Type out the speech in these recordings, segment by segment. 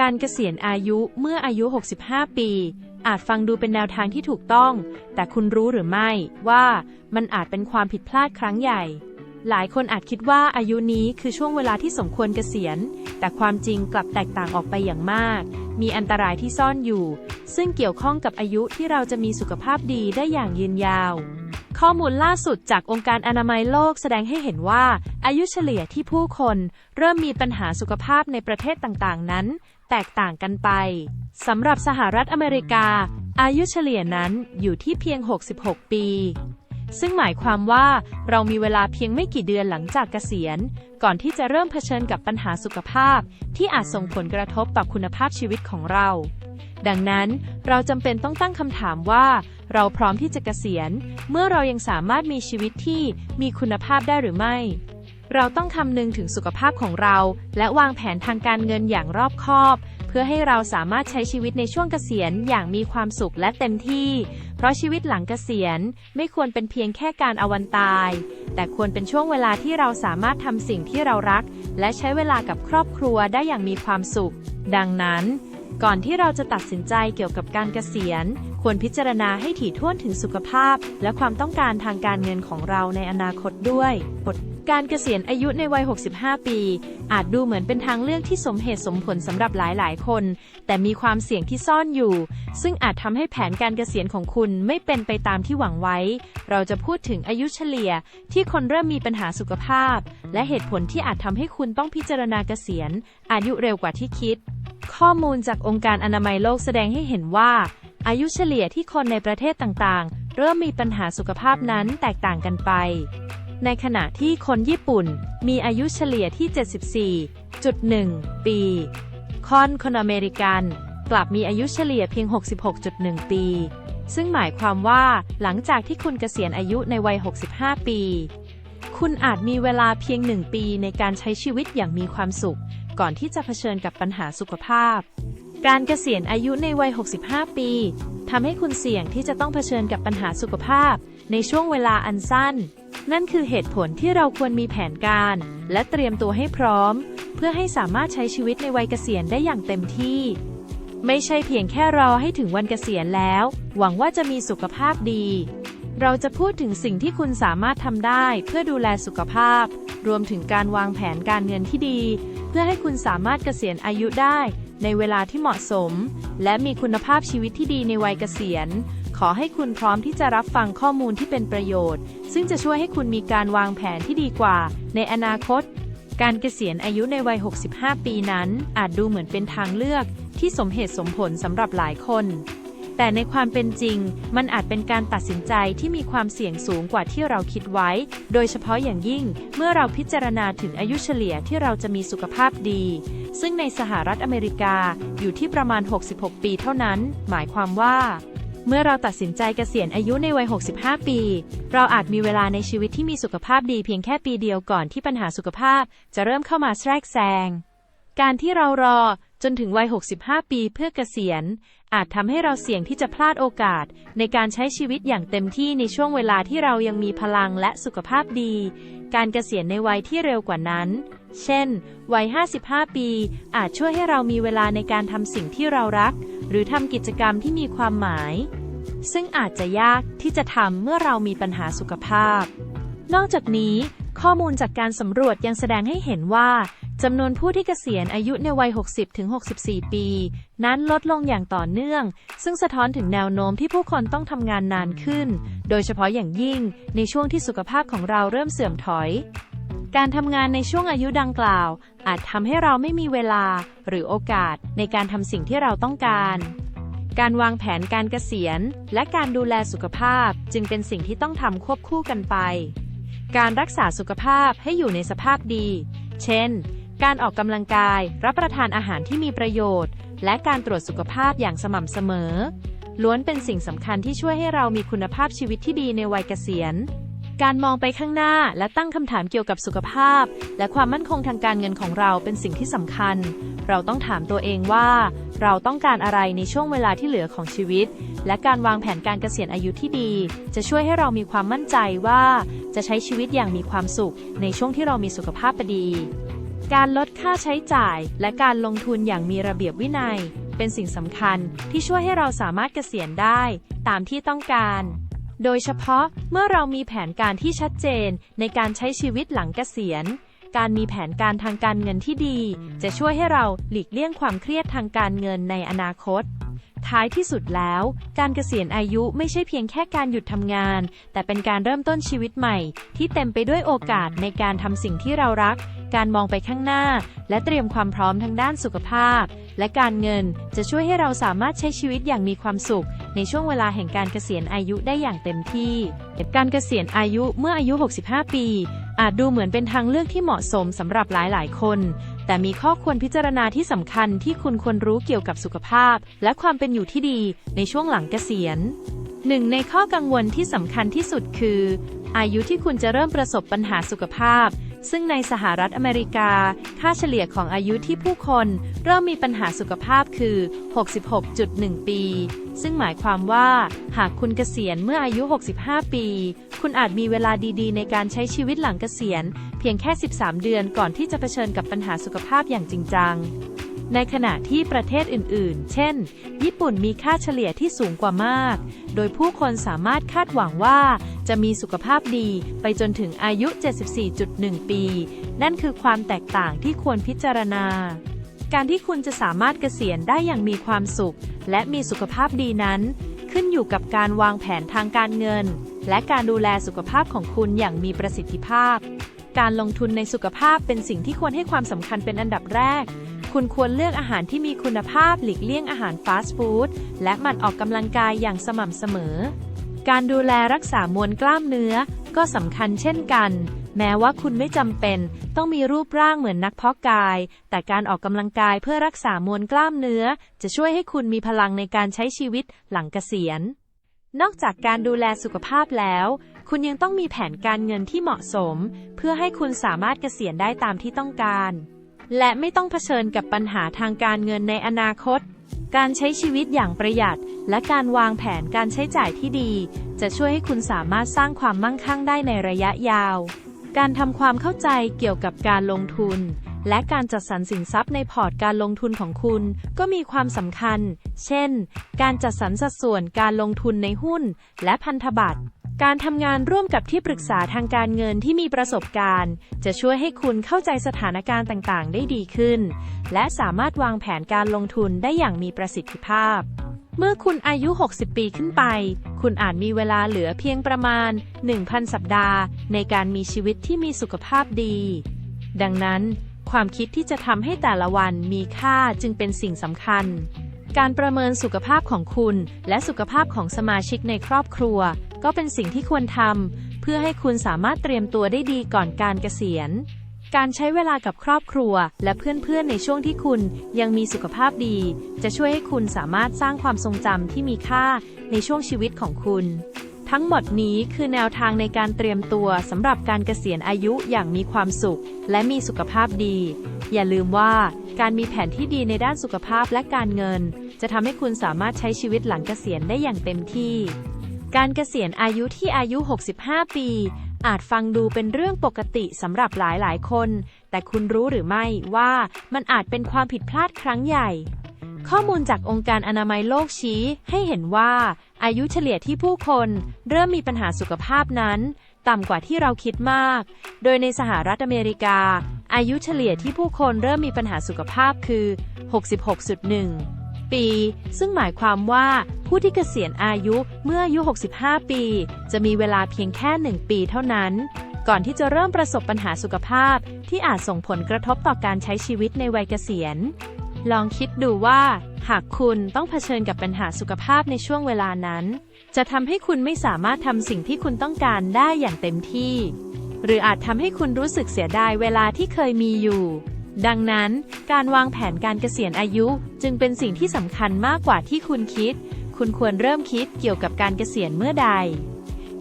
การเกษียณอายุเมื่ออายุ 65 ปี อาจฟังดูเป็นแนวทางที่ถูกต้อง แต่คุณรู้หรือไม่ว่ามันอาจเป็นความผิดพลาดครั้งใหญ่ หลายคนอาจคิดว่าอายุนี้คือช่วงเวลาที่สมควรเกษียณ แต่ความจริงกลับแตกต่างออกไปอย่างมาก มีอันตรายที่ซ่อนอยู่ ซึ่งเกี่ยวข้องกับอายุที่เราจะมีสุขภาพดีได้อย่างยืนยาวข้อมูลล่าสุดจากองค์การอนามัยโลกแสดงให้เห็นว่า อายุเฉลี่ยที่ผู้คน เริ่มมีปัญหาสุขภาพในประเทศต่างๆ นั้น แตกต่างกันไปสำหรับสหรัฐอเมริกา อายุเฉลี่ยนั้นอยู่ที่เพียง 66 ปี ซึ่งหมายความว่าเรามีเวลาเพียงไม่กี่เดือนหลังจากเกษียณ ก่อนที่จะเริ่มเผชิญกับปัญหาสุขภาพ ที่อาจส่งผลกระทบต่อคุณภาพชีวิตของเรา ดังนั้นเราจำเป็นต้องตั้งคำถามว่า เราพร้อมที่จะเกษียณ เมื่อเรายังสามารถมีชีวิตที่มีคุณภาพได้หรือไม่ เราต้องคำนึงถึงสุขภาพของเรา และวางแผนทางการเงินอย่างรอบคอบ เพื่อให้เราสามารถใช้ชีวิตในช่วงเกษียณอย่างมีความสุขและเต็มที่ เพราะชีวิตหลังเกษียณไม่ควรเป็นเพียงแค่การอวันตาย แต่ควรเป็นช่วงเวลาที่เราสามารถทำสิ่งที่เรารัก และใช้เวลากับครอบครัวได้อย่างมีความสุข ดังนั้นก่อนที่เราจะตัดสินใจเกี่ยวกับการเกษียณ ควรพิจารณาให้ถี่ถ้วนถึงสุขภาพ และความต้องการทางการเงินของเราในอนาคตด้วยบท การเกษียณอายุในวัย 65 ปี อาจดูเหมือนเป็นทางเลือกที่สมเหตุสมผลสำหรับหลาย ๆ คน แต่มีความเสี่ยงที่ซ่อนอยู่ ซึ่งอาจทำให้แผนการเกษียณของคุณไม่เป็นไปตามที่หวังไว้ เราจะพูดถึงอายุเฉลี่ย ที่คนเริ่มมีปัญหาสุขภาพ และเหตุผลที่อาจทำให้คุณต้องพิจารณาเกษียณ อายุเร็วกว่าที่คิด ข้อมูลจากองค์การอนามัยโลกแสดงให้เห็นว่า อายุเฉลี่ยที่คนในประเทศต่าง ๆ เริ่มมีปัญหาสุขภาพนั้นแตกต่างกันไป ในขณะที่คนญี่ปุ่นมีอายุเฉลี่ยที่ 74.1 ปี คอนคนอเมริกันกลับมีอายุเฉลี่ยเพียง 66.1 ปี ซึ่งหมายความว่าหลังจากที่คุณเกษียณอายุในวัย 65 ปี คุณอาจมีเวลาเพียงหนึ่งปีในการใช้ชีวิตอย่างมีความสุข ก่อนที่จะเผชิญกับปัญหาสุขภาพ การเกษียณอายุในวัย 65 ปีทำให้คุณเสี่ยงที่จะต้องเผชิญกับปัญหาสุขภาพ ในช่วงเวลาอันสั้น นั่นคือเหตุผลที่เราควรมีแผนการ และเตรียมตัวให้พร้อม เพื่อให้สามารถใช้ชีวิตในวัยเกษียณได้อย่างเต็มที่ ไม่ใช่เพียงแค่รอให้ถึงวันเกษียณแล้ว หวังว่าจะมีสุขภาพดี เราจะพูดถึงสิ่งที่คุณสามารถทำได้เพื่อดูแลสุขภาพ รวมถึงการวางแผนการเงินที่ดี เพื่อให้คุณสามารถเกษียณอายุได้ในเวลาที่เหมาะสม และมีคุณภาพชีวิตที่ดีในวัยเกษียณ ขอให้คุณพร้อมที่จะรับฟังข้อมูลที่เป็นประโยชน์ ซึ่งจะช่วยให้คุณมีการวางแผนที่ดีกว่า ในอนาคต การเกษียณอายุในวัย 65 ปีนั้น อาจดูเหมือนเป็นทางเลือก ที่สมเหตุสมผลสำหรับหลายคน แต่ในความเป็นจริง มันอาจเป็นการตัดสินใจที่มีความเสี่ยงสูงกว่าที่เราคิดไว้ โดยเฉพาะอย่างยิ่ง เมื่อเราพิจารณาถึงอายุเฉลี่ยที่เราจะมีสุขภาพดี ซึ่งในสหรัฐอเมริกาอยู่ที่ประมาณ 66 ปีเท่านั้น หมายความว่า เมื่อเราตัดสินใจเกษียณอายุในวัย 65 ปี เราอาจมีเวลาในชีวิตที่มีสุขภาพดีเพียงแค่ปีเดียวก่อนที่ปัญหาสุขภาพจะเริ่มเข้ามาแทรกแซง การที่เรารอจนถึงวัย 65 ปีเพื่อเกษียณ อาจทำให้เราเสี่ยงที่จะพลาดโอกาส ในการใช้ชีวิตอย่างเต็มที่ในช่วงเวลาที่เรายังมีพลังและสุขภาพดี การเกษียณในวัยที่เร็วกว่านั้น เช่น วัย 55 ปี อาจช่วยให้เรามีเวลาในการทำสิ่งที่เรารัก หรือทำกิจกรรมที่มีความหมาย ซึ่งอาจจะยากที่จะทำเมื่อเรามีปัญหาสุขภาพ นอกจากนี้ ข้อมูลจากการสำรวจยังแสดงให้เห็นว่าจำนวนผู้ที่เกษียณอายุในวัย 60-64 ปี นั้นลดลงอย่างต่อเนื่อง ซึ่งสะท้อนถึงแนวโน้มที่ผู้คนต้องทำงานนานขึ้น โดยเฉพาะอย่างยิ่งในช่วงที่สุขภาพของเราเริ่มเสื่อมถอย การทำงานในช่วงอายุดังกล่าว อาจทำให้เราไม่มีเวลาหรือโอกาสในการทำสิ่งที่เราต้องการ การวางแผนการเกษียณ และการดูแลสุขภาพจึงเป็นสิ่งที่ต้องทำควบคู่กันไป การรักษาสุขภาพให้อยู่ในสภาพดี เช่น การออกกำลังกาย รับประทานอาหารที่มีประโยชน์ และการตรวจสุขภาพอย่างสม่ำเสมอ ล้วนเป็นสิ่งสำคัญที่ช่วยให้เรามีคุณภาพชีวิตที่ดีในวัยเกษียณ การมองไปข้างหน้าและตั้งคำถามเกี่ยวกับสุขภาพ และความมั่นคงทางการเงินของเราเป็นสิ่งที่สำคัญ เราต้องถามตัวเองว่า เราต้องการอะไรในช่วงเวลาที่เหลือของชีวิต และการวางแผนการเกษียณอายุที่ดี จะช่วยให้เรามีความมั่นใจว่า จะใช้ชีวิตอย่างมีความสุข ในช่วงที่เรามีสุขภาพดี การลดค่าใช้จ่าย และการลงทุนอย่างมีระเบียบวินัย เป็นสิ่งสำคัญที่ช่วยให้เราสามารถเกษียณได้ ตามที่ต้องการ โดยเฉพาะเมื่อเรามีแผนการที่ชัดเจนในการใช้ชีวิตหลังเกษียณ การมีแผนการทางการเงินที่ดี จะช่วยให้เราหลีกเลี่ยงความเครียดทางการเงินในอนาคต ท้ายที่สุดแล้ว การเกษียณอายุไม่ใช่เพียงแค่การหยุดทำงาน แต่เป็นการเริ่มต้นชีวิตใหม่ ที่เต็มไปด้วยโอกาสในการทำสิ่งที่เรารัก การมองไปข้างหน้า และเตรียมความพร้อมทางด้านสุขภาพ และการเงินจะช่วยให้เราสามารถใช้ชีวิตอย่างมีความสุข ในช่วงเวลาแห่งการเกษียณอายุได้อย่างเต็มที่ การเกษียณอายุเมื่ออายุ 65 ปี อาจดูเหมือนเป็นทางเลือกที่เหมาะสมสำหรับหลาย ๆ คน แต่มีข้อควรพิจารณาที่สำคัญที่คุณควรรู้เกี่ยวกับสุขภาพ และความเป็นอยู่ที่ดีในช่วงหลังเกษียณหนึ่งในข้อกังวลที่สำคัญที่สุดคือ อายุที่คุณจะเริ่มประสบปัญหาสุขภาพ ซึ่งในสหรัฐอเมริกา ค่าเฉลี่ยของอายุที่ผู้คนเริ่มมีปัญหาสุขภาพคือ 66.1 ปี ซึ่งหมายความว่า หากคุณเกษียณเมื่ออายุ 65 ปี คุณอาจมีเวลาดีๆ ในการใช้ชีวิตหลังเกษียณ เพียงแค่ 13 เดือนก่อนที่จะเผชิญกับปัญหาสุขภาพอย่างจริงจังในขณะที่ประเทศอื่น ๆ เช่น ญี่ปุ่นมีค่าเฉลี่ยที่สูงกว่ามาก โดยผู้คนสามารถคาดหวังว่า จะมีสุขภาพดีไปจนถึงอายุ 74.1 ปี นั่นคือความแตกต่างที่ควรพิจารณา การที่คุณจะสามารถเกษียณได้อย่างมีความสุข และมีสุขภาพดีนั้น ขึ้นอยู่กับการวางแผนทางการเงิน และการดูแลสุขภาพของคุณอย่างมีประสิทธิภาพ การลงทุนในสุขภาพเป็นสิ่งที่ควรให้ความสำคัญเป็นอันดับแรกคุณควรเลือกอาหารที่มีคุณภาพหลีกเลี่ยงอาหารฟาสต์ฟู้ดและหมั่นออกกำลังกายอย่างสม่ำเสมอ การดูแลรักษามวลกล้ามเนื้อ ก็สำคัญเช่นกัน แม้ว่าคุณไม่จำเป็น ต้องมีรูปร่างเหมือนนักเพาะกาย แต่การออกกำลังกายเพื่อรักษามวลกล้ามเนื้อ จะช่วยให้คุณมีพลังในการใช้ชีวิตหลังเกษียณ นอกจากการดูแลสุขภาพแล้ว คุณยังต้องมีแผนการเงินที่เหมาะสม เพื่อให้คุณสามารถเกษียณได้ตามที่ต้องการ และไม่ต้องเผชิญกับปัญหาทางการเงินในอนาคต การใช้ชีวิตอย่างประหยัด และการวางแผนการใช้จ่ายที่ดี จะช่วยให้คุณสามารถสร้างความมั่งคั่งได้ในระยะยาว การทำความเข้าใจเกี่ยวกับการลงทุน และการจัดสรรสินทรัพย์ในพอร์ตการลงทุนของคุณ ก็มีความสำคัญ เช่น การจัดสรรสัดส่วนการลงทุนในหุ้น และพันธบัตร การทำงานร่วมกับที่ปรึกษาทางการเงินที่มีประสบการณ์ จะช่วยให้คุณเข้าใจสถานการณ์ต่างๆ ได้ดีขึ้น และสามารถวางแผนการลงทุนได้อย่างมีประสิทธิภาพ เมื่อคุณอายุ 60 ปีขึ้นไป คุณอาจมีเวลาเหลือเพียงประมาณ 1,000 สัปดาห์ ในการมีชีวิตที่มีสุขภาพดี ดังนั้น ความคิดที่จะทำให้แต่ละวันมีค่าจึงเป็นสิ่งสำคัญการประเมินสุขภาพของคุณและสุขภาพของสมาชิกในครอบครัว ก็เป็นสิ่งที่ควรทำเพื่อให้คุณสามารถเตรียมตัวได้ดีก่อนการเกษียณ การใช้เวลากับครอบครัว และเพื่อนๆในช่วงที่คุณยังมีสุขภาพดี จะช่วยให้คุณสามารถสร้างความทรงจำที่มีค่าในช่วงชีวิตของคุณ ทั้งหมดนี้คือแนวทางในการเตรียมตัวสำหรับการเกษียณอายุอย่างมีความสุข และมีสุขภาพดี อย่าลืมว่าการมีแผนที่ดีในด้านสุขภาพและการเงิน จะทำให้คุณสามารถใช้ชีวิตหลังเกษียณได้อย่างเต็มที่ การเกษียณอายุที่อายุ 65 ปี อาจฟังดูเป็นเรื่องปกติสำหรับหลายๆ คน แต่คุณรู้หรือไม่ว่ามันอาจเป็นความผิดพลาดครั้งใหญ่ ข้อมูลจากองค์การอนามัยโลกชี้ให้เห็นว่า อายุเฉลี่ยที่ผู้คนเริ่มมีปัญหาสุขภาพนั้น ต่ำกว่าที่เราคิดมาก โดยในสหรัฐอเมริกา อายุเฉลี่ยที่ผู้คนเริ่มมีปัญหาสุขภาพคือ 66.1 ปี ซึ่งหมายความว่าผู้ที่เกษียณอายุเมื่ออายุ 65 ปี จะมีเวลาเพียงแค่ 1 ปีเท่านั้น ก่อนที่จะเริ่มประสบปัญหาสุขภาพ ที่อาจส่งผลกระทบต่อการใช้ชีวิตในวัยเกษียณ ลองคิดดูว่า หากคุณต้องเผชิญกับปัญหาสุขภาพในช่วงเวลานั้น จะทำให้คุณไม่สามารถทำสิ่งที่คุณต้องการได้อย่างเต็มที่ หรืออาจทำให้คุณรู้สึกเสียดายเวลาที่เคยมีอยู่ ดังนั้น การวางแผนการเกษียณอายุจึงเป็นสิ่งที่สำคัญมากกว่าที่คุณคิด คุณควรเริ่มคิดเกี่ยวกับการเกษียณเมื่อใด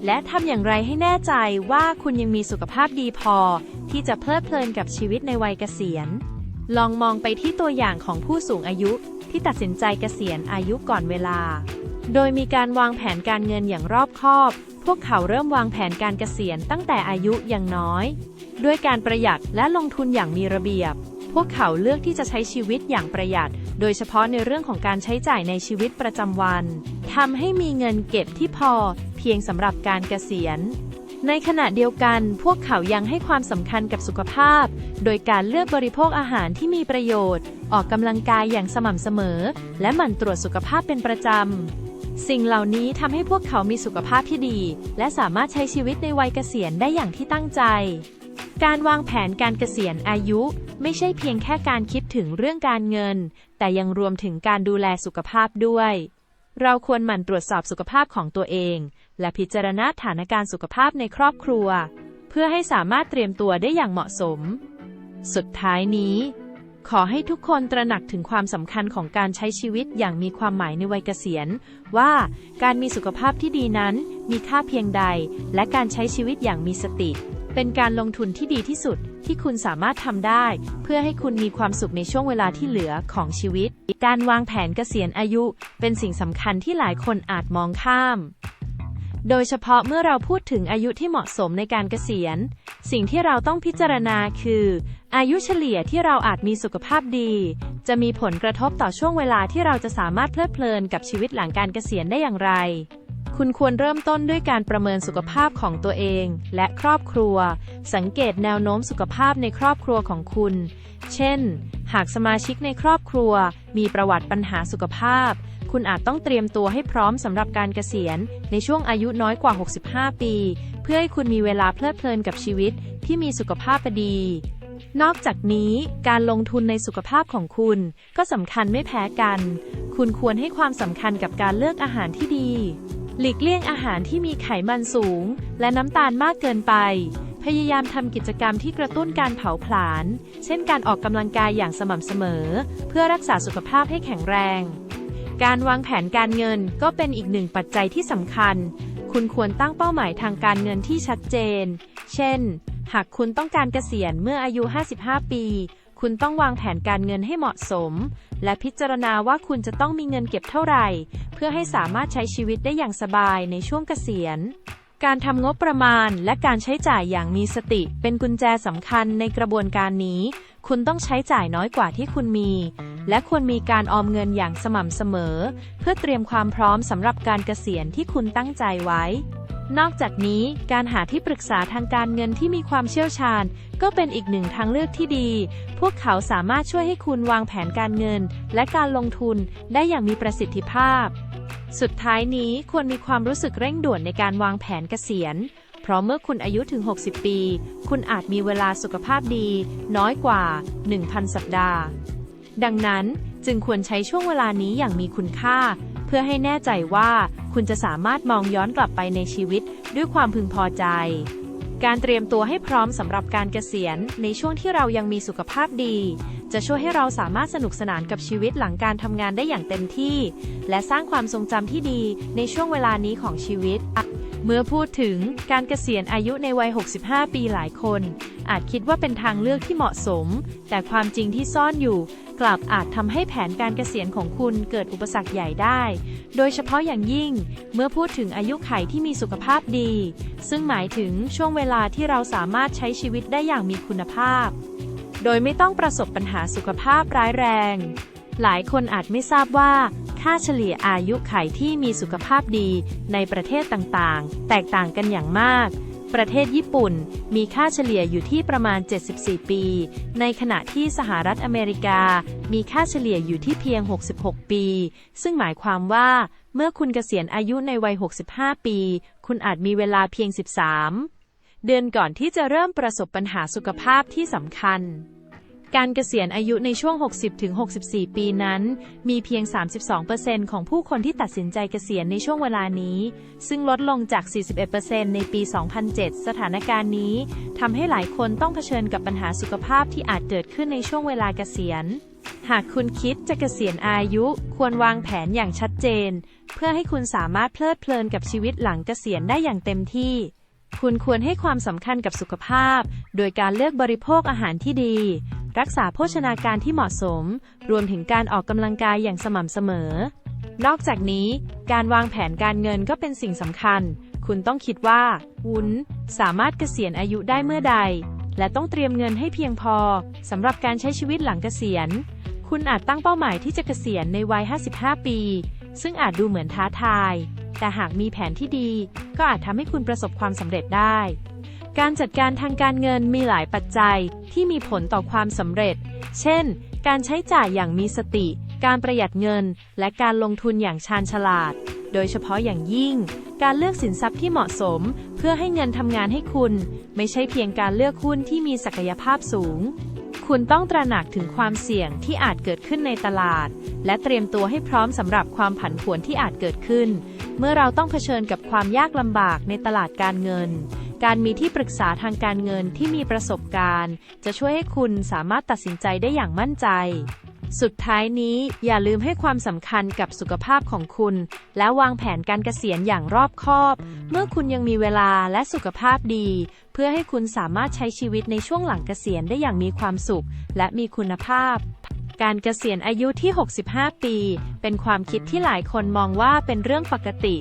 และทำอย่างไรให้แน่ใจว่าคุณยังมีสุขภาพดีพอ ที่จะเพลิดเพลินกับชีวิตในวัยเกษียณ ลองมองไปที่ตัวอย่างของผู้สูงอายุที่ตัดสินใจเกษียณอายุก่อนเวลา โดยมีการวางแผนการเงินอย่างรอบคอบ พวกเขาเริ่มวางแผนการเกษียณตั้งแต่อายุยังน้อย ด้วยการประหยัดและลงทุนอย่างมีระเบียบ พวกเขาเลือกที่จะใช้ชีวิตอย่างประหยัด โดยเฉพาะในเรื่องของการใช้จ่ายในชีวิตประจำวันทำให้มีเงินเก็บที่พอ เพียงสำหรับการเกษียณในขณะเดียวกันพวกเขายังให้ความสำคัญกับสุขภาพ โดยการเลือกบริโภคอาหารที่มีประโยชน์ ออกกำลังกายอย่างสม่ำเสมอ และหมั่นตรวจสุขภาพเป็นประจำ สิ่งเหล่านี้ทำให้พวกเขามีสุขภาพที่ดี และสามารถใช้ชีวิตในวัยเกษียณได้อย่างที่ตั้งใจ การวางแผนการเกษียณอายุ ไม่ใช่เพียงแค่การคิดถึงเรื่องการเงิน แต่ยังรวมถึงการดูแลสุขภาพด้วย เราควรหมั่นตรวจสอบสุขภาพของตัวเอง และพิจารณาสถานการณ์สุขภาพในครอบครัว เพื่อให้สามารถเตรียมตัวได้อย่างเหมาะสม สุดท้ายนี้ ขอให้ทุกคนตระหนักถึงความสำคัญของการใช้ชีวิตอย่างมีความหมายในวัยเกษียณ ว่าการมีสุขภาพที่ดีนั้น มีค่าเพียงใด และการใช้ชีวิตอย่างมีสติ เป็นการลงทุนที่ดีที่สุดที่คุณสามารถทำได้ เพื่อให้คุณมีความสุขในช่วงเวลาที่เหลือของชีวิต การวางแผนเกษียณอายุ เป็นสิ่งสำคัญที่หลายคนอาจมองข้าม โดยเฉพาะเมื่อเราพูดถึงอายุที่เหมาะสมในการเกษียณ สิ่งที่เราต้องพิจารณาคือ อายุเฉลี่ยที่เราอาจมีสุขภาพดี จะมีผลกระทบต่อช่วงเวลาที่เราจะสามารถเพลิดเพลินกับชีวิตหลังการเกษียณได้อย่างไร คุณควรเริ่มต้นด้วยการประเมินสุขภาพของตัวเอง และครอบครัว สังเกตแนวโน้มสุขภาพในครอบครัวของคุณ เช่น หากสมาชิกในครอบครัว มีประวัติปัญหาสุขภาพ คุณอาจต้องเตรียมตัวให้พร้อมสำหรับการเกษียณ ในช่วงอายุน้อยกว่า 65 ปี เพื่อให้คุณมีเวลาเพลิดเพลินกับชีวิตที่มีสุขภาพดี นอกจากนี้การลงทุนในสุขภาพของคุณก็สำคัญไม่แพ้กัน คุณควรให้ความสำคัญกับการเลือกอาหารที่ดี หลีกเลี่ยงอาหารที่มีไขมันสูง และน้ำตาลมากเกินไป พยายามทำกิจกรรมที่กระตุ้นการเผาผลาญ เช่นการออกกำลังกายอย่างสม่ำเสมอ เพื่อรักษาสุขภาพให้แข็งแรง การวางแผนการเงินก็เป็นอีกหนึ่งปัจจัยที่สำคัญ คุณควรตั้งเป้าหมายทางการเงินที่ชัดเจน เช่น หากคุณต้องการเกษียณเมื่ออายุ 55 ปี คุณต้องวางแผนการเงินให้เหมาะสม และพิจารณาว่าคุณจะต้องมีเงินเก็บเท่าไหร่ เพื่อให้สามารถใช้ชีวิตได้อย่างสบายในช่วงเกษียณ การทำงบประมาณและการใช้จ่ายอย่างมีสติ เป็นกุญแจสำคัญในกระบวนการนี้ คุณต้องใช้จ่ายน้อยกว่าที่คุณมี และควรมีการออมเงินอย่างสม่ำเสมอ เพื่อเตรียมความพร้อมสำหรับการเกษียณที่คุณตั้งใจไว้ นอกจากนี้การหาที่ปรึกษาทางการเงินที่มีความเชี่ยวชาญ ก็เป็นอีกหนึ่งทางเลือกที่ดี พวกเขาสามารถช่วยให้คุณวางแผนการเงิน และการลงทุนได้อย่างมีประสิทธิภาพ สุดท้ายนี้ควรมีความรู้สึกเร่งด่วนในการวางแผนเกษียณ เพราะเมื่อคุณอายุถึง 60 ปี คุณอาจมีเวลาสุขภาพดี น้อยกว่า 1,000 สัปดาห์ ดังนั้นจึงควรใช้ช่วงเวลานี้อย่างมีคุณค่า เพื่อให้แน่ใจว่า คุณจะสามารถมองย้อนกลับไปในชีวิตด้วยความพึงพอใจ การเตรียมตัวให้พร้อมสำหรับการเกษียณ ในช่วงที่เรายังมีสุขภาพดี จะช่วยให้เราสามารถสนุกสนานกับชีวิตหลังการทำงานได้อย่างเต็มที่ และสร้างความทรงจำที่ดีในช่วงเวลานี้ของชีวิต เมื่อพูดถึงการเกษียณอายุในวัย 65 ปีหลายคน อาจคิดว่าเป็นทางเลือกที่เหมาะสม แต่ความจริงที่ซ่อนอยู่ กลับอาจทำให้แผนการเกษียณของคุณเกิดอุปสรรคใหญ่ได้ โดยเฉพาะอย่างยิ่ง เมื่อพูดถึงอายุไขที่มีสุขภาพดี ซึ่งหมายถึงช่วงเวลาที่เราสามารถใช้ชีวิตได้อย่างมีคุณภาพ โดยไม่ต้องประสบปัญหาสุขภาพร้ายแรง หลายคนอาจไม่ทราบว่า ค่าเฉลี่ยอายุไขที่มีสุขภาพดีในประเทศต่างๆ แตกต่างกันอย่างมาก ประเทศญี่ปุ่นมีค่าเฉลี่ยอยู่ที่ประมาณ 74 ปี ในขณะที่สหรัฐอเมริกา มีค่าเฉลี่ยอยู่ที่เพียง 66 ปี ซึ่งหมายความว่า เมื่อคุณเกษียณอายุในวัย 65 ปี คุณอาจมีเวลาเพียง 13 เดือนก่อนที่จะเริ่มประสบปัญหาสุขภาพที่สำคัญ การเกษียณอายุในช่วง 60-64 ปีนั้น มีเพียง 32%ของผู้คนที่ตัดสินใจเกษียณในช่วงเวลานี้ ซึ่งลดลงจาก 41%ในปี 2007 สถานการณ์นี้ทำให้หลายคนต้องเผชิญกับปัญหาสุขภาพที่อาจเกิดขึ้นในช่วงเวลาเกษียณหากคุณคิดจะเกษียณอายุ ควรวางแผนอย่างชัดเจน เพื่อให้คุณสามารถเพลิดเพลินกับชีวิตหลังเกษียณได้อย่างเต็มที่ คุณควรให้ความสำคัญกับสุขภาพ โดยการเลือกบริโภคอาหารที่ดี รักษาโภชนาการที่เหมาะสม รวมถึงการออกกำลังกายอย่างสม่ำเสมอ นอกจากนี้ การวางแผนการเงินก็เป็นสิ่งสำคัญ คุณต้องคิดว่า วุ้น สามารถเกษียณอายุได้เมื่อใด และต้องเตรียมเงินให้เพียงพอสำหรับการใช้ชีวิตหลังเกษียณ คุณอาจตั้งเป้าหมายที่จะเกษียณในวัย 55 ปี ซึ่งอาจดูเหมือนท้าทาย แต่หากมีแผนที่ดี ก็อาจทำให้คุณประสบความสำเร็จได้ การจัดการทางการเงินมีหลายปัจจัยที่มีผลต่อความสำเร็จ เช่น การใช้จ่ายอย่างมีสติ การประหยัดเงิน และการลงทุนอย่างชาญฉลาด โดยเฉพาะอย่างยิ่ง การเลือกสินทรัพย์ที่เหมาะสม เพื่อให้เงินทำงานให้คุณ ไม่ใช่เพียงการเลือกหุ้นที่มีศักยภาพสูง คุณต้องตระหนักถึงความเสี่ยงที่อาจเกิดขึ้นในตลาด และเตรียมตัวให้พร้อมสำหรับความผันผวนที่อาจเกิดขึ้น เมื่อเราต้องเผชิญกับความยากลำบากในตลาดการเงิน การมีที่ปรึกษาทางการเงินที่มีประสบการณ์ จะช่วยให้คุณสามารถตัดสินใจได้อย่างมั่นใจ สุดท้ายนี้อย่าลืมให้ความสำคัญกับสุขภาพของคุณ และวางแผนการเกษียณอย่างรอบคอบ เมื่อคุณยังมีเวลาและสุขภาพดี เพื่อให้คุณสามารถใช้ชีวิตในช่วงหลังเกษียณได้อย่างมีความสุข และมีคุณภาพการเกษียณอายุที่ 65 ปี เป็นความคิดที่หลายคนมองว่าเป็นเรื่องปกติ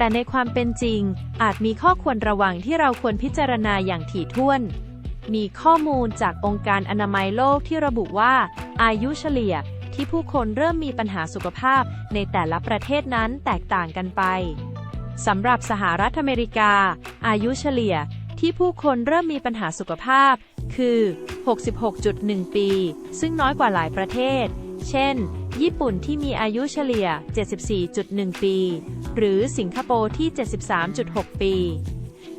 แต่ในความเป็นจริง อาจมีข้อควรระวังที่เราควรพิจารณาอย่างถี่ถ้วน มีข้อมูลจากองค์การอนามัยโลกที่ระบุว่า อายุเฉลี่ยที่ผู้คนเริ่มมีปัญหาสุขภาพในแต่ละประเทศนั้นแตกต่างกันไปสำหรับสหรัฐอเมริกา อายุเฉลี่ยที่ผู้คนเริ่มมีปัญหาสุขภาพ คือ 66.1 ปี ซึ่งน้อยกว่าหลายประเทศ เช่น ญี่ปุ่นที่มีอายุเฉลี่ย 74.1 ปี หรือสิงคโปร์ที่ 73.6 ปี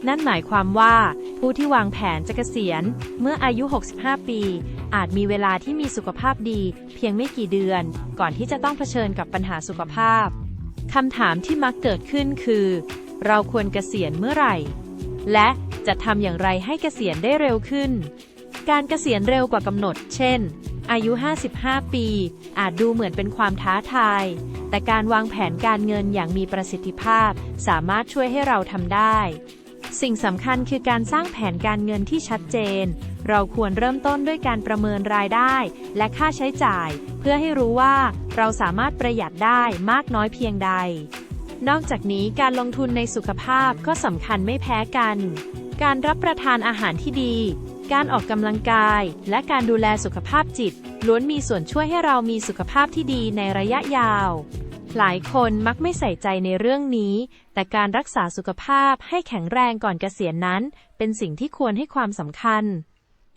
นั่นหมายความว่า ผู้ที่วางแผนจะเกษียณ เมื่ออายุ 65 ปี อาจมีเวลาที่มีสุขภาพดี เพียงไม่กี่เดือน ก่อนที่จะต้องเผชิญกับปัญหาสุขภาพคำถามที่มักเกิดขึ้นคือ เราควรเกษียณเมื่อไหร่ และจะทำอย่างไรให้เกษียณได้เร็วขึ้น การเกษียณเร็วกว่ากำหนด เช่น อายุ 55 ปี อาจดูเหมือนเป็นความท้าทาย แต่การวางแผนการเงินอย่างมีประสิทธิภาพ สามารถช่วยให้เราทำได้ สิ่งสำคัญคือการสร้างแผนการเงินที่ชัดเจน เราควรเริ่มต้นด้วยการประเมินรายได้ และค่าใช้จ่าย เพื่อให้รู้ว่าเราสามารถประหยัดได้มากน้อยเพียงใด นอกจากนี้การลงทุนในสุขภาพก็สำคัญไม่แพ้กัน การรับประทานอาหารที่ดี การออกกำลังกาย และการดูแลสุขภาพจิต ล้วนมีส่วนช่วยให้เรามีสุขภาพที่ดีในระยะยาว หลายคนมักไม่ใส่ใจในเรื่องนี้ แต่การรักษาสุขภาพให้แข็งแรงก่อนเกษียณนั้น เป็นสิ่งที่ควรให้ความสำคัญ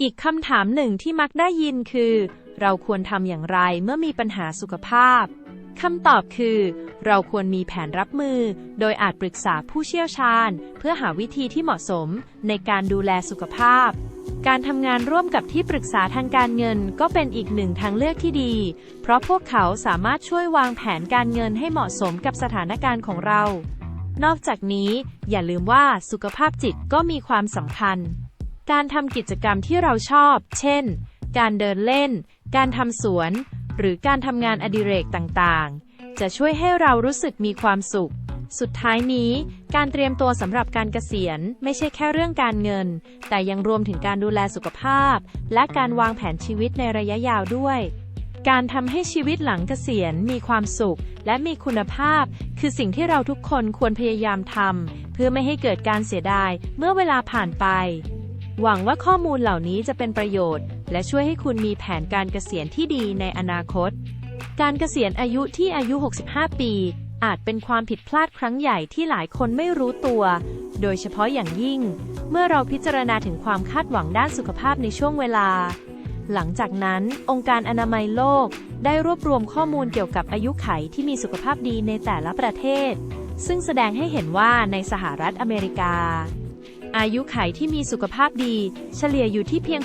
อีกคำถามหนึ่งที่มักได้ยินคือ เราควรทำอย่างไรเมื่อมีปัญหาสุขภาพคำตอบคือ เราควรมีแผนรับมือ โดยอาจปรึกษาผู้เชี่ยวชาญ เพื่อหาวิธีที่เหมาะสมในการดูแลสุขภาพ การทำงานร่วมกับที่ปรึกษาทางการเงินก็เป็นอีกหนึ่งทางเลือกที่ดี เพราะพวกเขาสามารถช่วยวางแผนการเงินให้เหมาะสมกับสถานการณ์ของเรา นอกจากนี้ อย่าลืมว่าสุขภาพจิตก็มีความสำคัญ การทำกิจกรรมที่เราชอบ เช่น การเดินเล่น การทำสวน หรือการทำงานอดิเรกต่างๆ จะช่วยให้เรารู้สึกมีความสุข สุดท้ายนี้ การเตรียมตัวสำหรับการเกษียณไม่ใช่แค่เรื่องการเงิน แต่ยังรวมถึงการดูแลสุขภาพ และการวางแผนชีวิตในระยะยาวด้วย การทำให้ชีวิตหลังเกษียณมีความสุข และมีคุณภาพ คือสิ่งที่เราทุกคนควรพยายามทำเพื่อไม่ให้เกิดการเสียดายเมื่อเวลาผ่านไปหวังว่าข้อมูลเหล่านี้จะเป็นประโยชน์ และช่วยให้คุณมีแผนการเกษียณที่ดีในอนาคต การเกษียณอายุที่อายุ 65 ปี อาจเป็นความผิดพลาดครั้งใหญ่ที่หลายคนไม่รู้ตัว โดยเฉพาะอย่างยิ่ง เมื่อเราพิจารณาถึงความคาดหวังด้านสุขภาพในช่วงเวลา หลังจากนั้น องค์การอนามัยโลก ได้รวบรวมข้อมูลเกี่ยวกับอายุไขที่มีสุขภาพดีในแต่ละประเทศ ซึ่งแสดงให้เห็นว่าในสหรัฐอเมริกา อายุไขที่มีสุขภาพดี เฉลี่ยอยู่ที่เพียง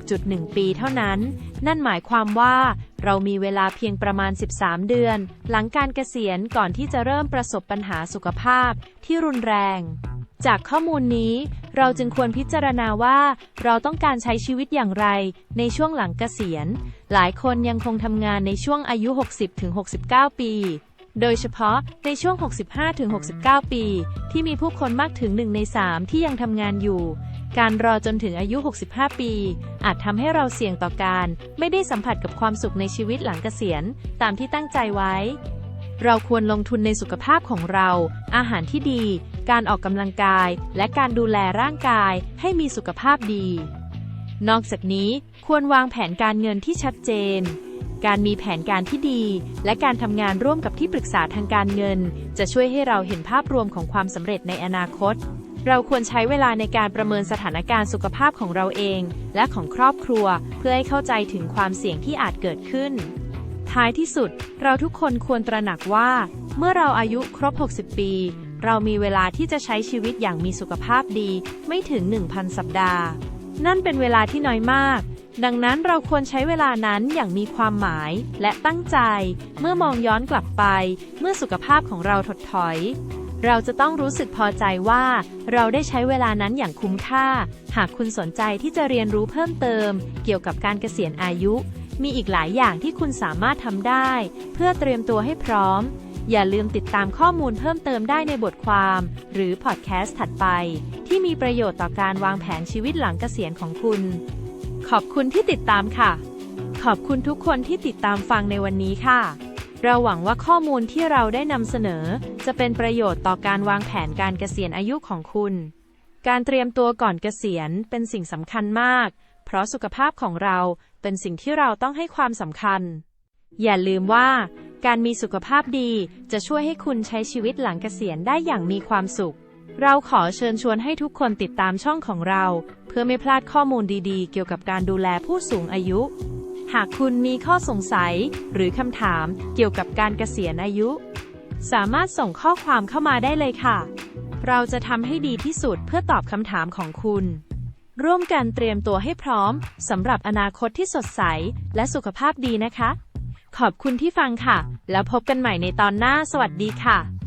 66.1 ปีเท่านั้น นั่นหมายความว่า เรามีเวลาเพียงประมาณ 13 เดือน หลังการเกษียณก่อนที่จะเริ่มประสบปัญหาสุขภาพที่รุนแรง จากข้อมูลนี้ เราจึงควรพิจารณาว่า เราต้องการใช้ชีวิตอย่างไร ในช่วงหลังเกษียณ หลายคนยังคงทำงานในช่วงอายุ 60-69 ปี โดยเฉพาะในช่วง 65-69 ปี ที่มีผู้คนมากถึง 1 ใน 3 ที่ยังทำงานอยู่ การรอจนถึงอายุ 65 ปี อาจทำให้เราเสี่ยงต่อการ ไม่ได้สัมผัสกับความสุขในชีวิตหลังเกษียณ ตามที่ตั้งใจไว้ เราควรลงทุนในสุขภาพของเรา อาหารที่ดี การออกกำลังกาย และการดูแลร่างกายให้มีสุขภาพดี นอกจากนี้ควรวางแผนการเงินที่ชัดเจนการมีแผนการที่ดี และการทำงานร่วมกับที่ปรึกษาทางการเงิน จะช่วยให้เราเห็นภาพรวมของความสำเร็จในอนาคต เราควรใช้เวลาในการประเมินสถานการณ์สุขภาพของเราเอง และของครอบครัว เพื่อให้เข้าใจถึงความเสี่ยงที่อาจเกิดขึ้น ท้ายที่สุด เราทุกคนควรตระหนักว่า เมื่อเราอายุครบ 60 ปี เรามีเวลาที่จะใช้ชีวิตอย่างมีสุขภาพดี ไม่ถึง 1,000 สัปดาห์ นั่นเป็นเวลาที่น้อยมาก ดังนั้นเราควรใช้เวลานั้นอย่างมีความหมายและตั้งใจ เมื่อมองย้อนกลับไป เมื่อสุขภาพของเราถดถอย เราจะต้องรู้สึกพอใจว่า เราได้ใช้เวลานั้นอย่างคุ้มค่า หากคุณสนใจที่จะเรียนรู้เพิ่มเติม เกี่ยวกับการเกษียณอายุ มีอีกหลายอย่างที่คุณสามารถทำได้ เพื่อเตรียมตัวให้พร้อม อย่าลืมติดตามข้อมูลเพิ่มเติมได้ในบทความ หรือพอดแคสต์ถัดไป ที่มีประโยชน์ต่อการวางแผนชีวิตหลังเกษียณของคุณ ขอบคุณที่ติดตามค่ะ ขอบคุณทุกคนที่ติดตามฟังในวันนี้ค่ะ เราหวังว่าข้อมูลที่เราได้นำเสนอ จะเป็นประโยชน์ต่อการวางแผนการเกษียณอายุของคุณ การเตรียมตัวก่อนเกษียณเป็นสิ่งสำคัญมาก เพราะสุขภาพของเราเป็นสิ่งที่เราต้องให้ความสำคัญ อย่าลืมว่า การมีสุขภาพดีจะช่วยให้คุณใช้ชีวิตหลังเกษียณได้อย่างมีความสุข เราขอเชิญชวนให้ทุกคนติดตามช่องของเรา เพื่อไม่พลาดข้อมูลดีๆ เกี่ยวกับการดูแลผู้สูงอายุ หากคุณมีข้อสงสัยหรือคำถามเกี่ยวกับการเกษียณอายุ สามารถส่งข้อความเข้ามาได้เลยค่ะ เราจะทำให้ดีที่สุดเพื่อตอบคำถามของคุณ ร่วมกันเตรียมตัวให้พร้อมสำหรับอนาคตที่สดใส และสุขภาพดีนะคะ ขอบคุณที่ฟังค่ะ แล้วพบกันใหม่ในตอนหน้า สวัสดีค่ะ